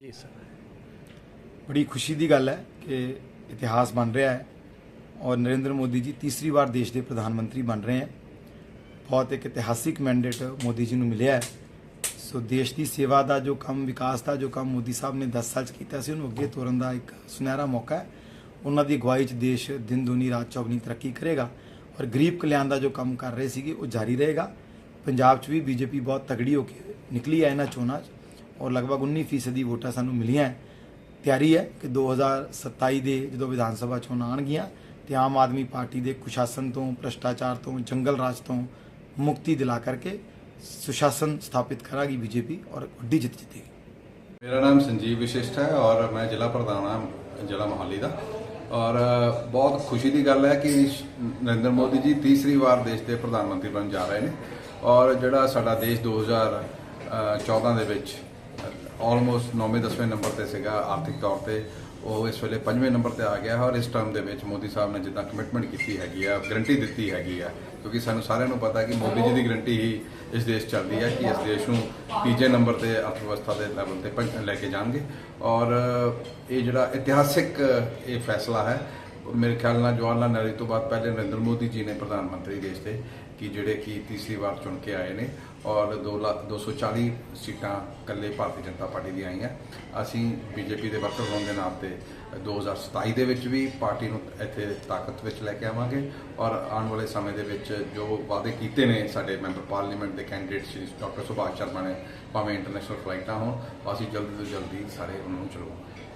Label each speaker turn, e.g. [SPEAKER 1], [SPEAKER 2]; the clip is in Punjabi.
[SPEAKER 1] ਜੀ ਸਰ
[SPEAKER 2] ਬੜੀ ਖੁਸ਼ੀ ਦੀ ਗੱਲ ਹੈ ਕਿ ਇਤਿਹਾਸ ਬਣ ਰਿਹਾ ਹੈ ਔਰ ਨਰਿੰਦਰ ਮੋਦੀ ਜੀ ਤੀਸਰੀ ਵਾਰ ਦੇਸ਼ ਦੇ ਪ੍ਰਧਾਨ ਮੰਤਰੀ ਬਣ ਰਹੇ ਹੈ। ਬਹੁਤ ਇੱਕ ਇਤਿਹਾਸਿਕ ਮੈਂਡੇਟ ਮੋਦੀ ਜੀ ਨੂੰ ਮਿਲਿਆ ਹੈ। ਸੋ ਦੇਸ਼ ਦੀ ਸੇਵਾ ਦਾ ਜੋ ਕੰਮ, ਵਿਕਾਸ ਦਾ ਜੋ ਕੰਮ ਮੋਦੀ ਸਾਹਿਬ ਨੇ 10 ਸਾਲ ਚ ਕੀਤਾ ਸੀ, ਉਹਨੂੰ ਅੱਗੇ ਤੋਰਨ ਦਾ ਇੱਕ ਸੁਨਹਿਰਾ ਮੌਕਾ ਹੈ। ਉਹਨਾਂ ਦੀ ਅਗਵਾਈ ਚ ਦੇਸ਼ ਦਿਨ ਦੁਨੀ, ਰਾਤ ਚੌਗਨੀ ਤਰੱਕੀ ਕਰੇਗਾ ਔਰ ਗਰੀਬ ਕਲਿਆਣ ਦਾ ਜੋ ਕੰਮ ਕਰ ਰਹੇ ਸੀਗੇ, ਉਹ ਜਾਰੀ ਰਹੇਗਾ। ਪੰਜਾਬ 'ਚ ਵੀ ਬੀਜੇਪੀ ਬਹੁਤ ਤਗੜੀ ਹੋ ਕੇ ਨਿਕਲੀ ਹੈ ਇਹਨਾਂ ਚੋਣਾਂ 'ਚ। ਔਰ ਲਗਭਗ 19% ਵੋਟਾਂ ਸਾਨੂੰ ਮਿਲੀਆਂ ਤਿਆਰੀ ਹੈ ਕਿ 2027 ਦੇ ਜਦੋਂ ਵਿਧਾਨ ਸਭਾ ਚੋਣਾਂ ਆਉਣਗੀਆਂ, ਤੇ ਆਮ ਆਦਮੀ ਪਾਰਟੀ ਦੇ ਕੁਸ਼ਾਸਨ ਤੋਂ, ਭ੍ਰਸ਼ਟਾਚਾਰ ਤੋਂ, ਜੰਗਲ ਰਾਜ ਤੋਂ ਮੁਕਤੀ ਦਿਲਾ ਕਰਕੇ ਸੁਸ਼ਾਸਨ ਸਥਾਪਿਤ ਕਰਾਂਗੀ ਬੀਜੇਪੀ ਔਰ ਵੱਡੀ ਜਿੱਤ ਜਿੱਤੇਗੀ।
[SPEAKER 3] ਮੇਰਾ ਨਾਮ ਸੰਜੀਵ ਵਿਸ਼ਿਸ਼ਟ ਹੈ ਔਰ ਮੈਂ ਜ਼ਿਲ੍ਹਾ ਪ੍ਰਧਾਨ ਹਾਂ, ਜ਼ਿਲ੍ਹਾ ਮੋਹਾਲੀ ਦਾ। ਔਰ ਬਹੁਤ ਖੁਸ਼ੀ ਦੀ ਗੱਲ ਹੈ ਕਿ ਨਰਿੰਦਰ ਮੋਦੀ ਜੀ ਤੀਸਰੀ ਵਾਰ ਦੇਸ਼ ਦੇ ਪ੍ਰਧਾਨ ਮੰਤਰੀ ਬਣ ਜਾ ਰਹੇ ਨੇ। ਔਰ ਜਿਹੜਾ ਸਾਡਾ ਦੇਸ਼ 2014 ਦੇ ਵਿੱਚ ਆਲਮੋਸਟ 9ਵੇਂ 10ਵੇਂ ਨੰਬਰ ਤੇ ਸੀਗਾ ਆਰਥਿਕ ਤੌਰ ਤੇ। ਉਹ ਇਸ ਵੇਲੇ 5ਵੇਂ ਨੰਬਰ ਤੇ ਆ ਗਿਆ ਹੈ ਔਰ ਇਸ ਟਰਮ ਦੇ ਵਿੱਚ ਮੋਦੀ ਸਾਹਿਬ ਨੇ ਜਿੱਦਾਂ ਕਮਿਟਮੈਂਟ ਕੀਤੀ ਹੈਗੀ ਆ ਗਰੰਟੀ ਦਿੱਤੀ ਹੈਗੀ ਆ। ਕਿਉਂਕਿ ਸਾਨੂੰ ਸਾਰਿਆਂ ਨੂੰ ਪਤਾ ਕਿ ਮੋਦੀ ਜੀ ਦੀ ਗਰੰਟੀ ਹੀ ਇਸ ਦੇਸ਼ ਚੱਲਦੀ ਹੈ ਕਿ ਇਸ ਦੇਸ਼ ਨੂੰ ਤੀਜੇ ਨੰਬਰ ਤੇ ਅਰਥ ਵਿਵਸਥਾ ਦੇ ਲੈਵਲ ਤੇ ਪਹੁੰਚ- ਲੈ ਕੇ ਜਾਣਗੇ। ਔਰ ਇਹ ਜਿਹੜਾ ਇਤਿਹਾਸਿਕ ਇਹ ਫੈਸਲਾ ਹੈ ਮੇਰੇ ਖਿਆਲ ਨਾਲ ਜਵਾਹਰ ਲਾਲ ਨਹਿਰੂ ਤੋਂ ਬਾਅਦ ਪਹਿਲੇ ਨਰਿੰਦਰ ਮੋਦੀ ਜੀ ਨੇ ਪ੍ਰਧਾਨ ਮੰਤਰੀ ਦੇਸ਼ ਦੇ ਕਿ ਜਿਹੜੇ ਕਿ ਤੀਸਰੀ ਵਾਰ ਚੁਣ ਕੇ ਆਏ ਨੇ ਔਰ 2 ਲੱਖ 240 ਸੀਟਾਂ ਇਕੱਲੇ ਭਾਰਤੀ ਜਨਤਾ ਪਾਰਟੀ ਦੀਆਂ ਆਈਆਂ। ਅਸੀਂ ਬੀਜੇਪੀ ਦੇ ਵਰਕਰ ਹੋਣ ਦੇ ਨਾਤੇ 2027 ਦੇ ਵਿੱਚ ਵੀ ਪਾਰਟੀ ਨੂੰ ਇੱਥੇ ਤਾਕਤ ਵਿੱਚ ਲੈ ਕੇ ਆਵਾਂਗੇ ਔਰ ਆਉਣ ਵਾਲੇ ਸਮੇਂ ਦੇ ਵਿੱਚ ਜੋ ਵਾਅਦੇ ਕੀਤੇ ਨੇ ਸਾਡੇ ਮੈਂਬਰ ਪਾਰਲੀਮੈਂਟ ਦੇ ਕੈਂਡੀਡੇਟ ਸ਼੍ਰੀ ਡਾਕਟਰ ਸੁਭਾਸ਼ ਸ਼ਰਮਾ ਨੇ, ਭਾਵੇਂ ਇੰਟਰਨੈਸ਼ਨਲ ਫਲਾਈਟਾਂ ਹੋਣ, ਅਸੀਂ ਜਲਦੀ ਤੋਂ ਜਲਦੀ ਸਾਰੇ ਉਹਨਾਂ ਨੂੰ ਚਲਵਾਵਾਂਗੇ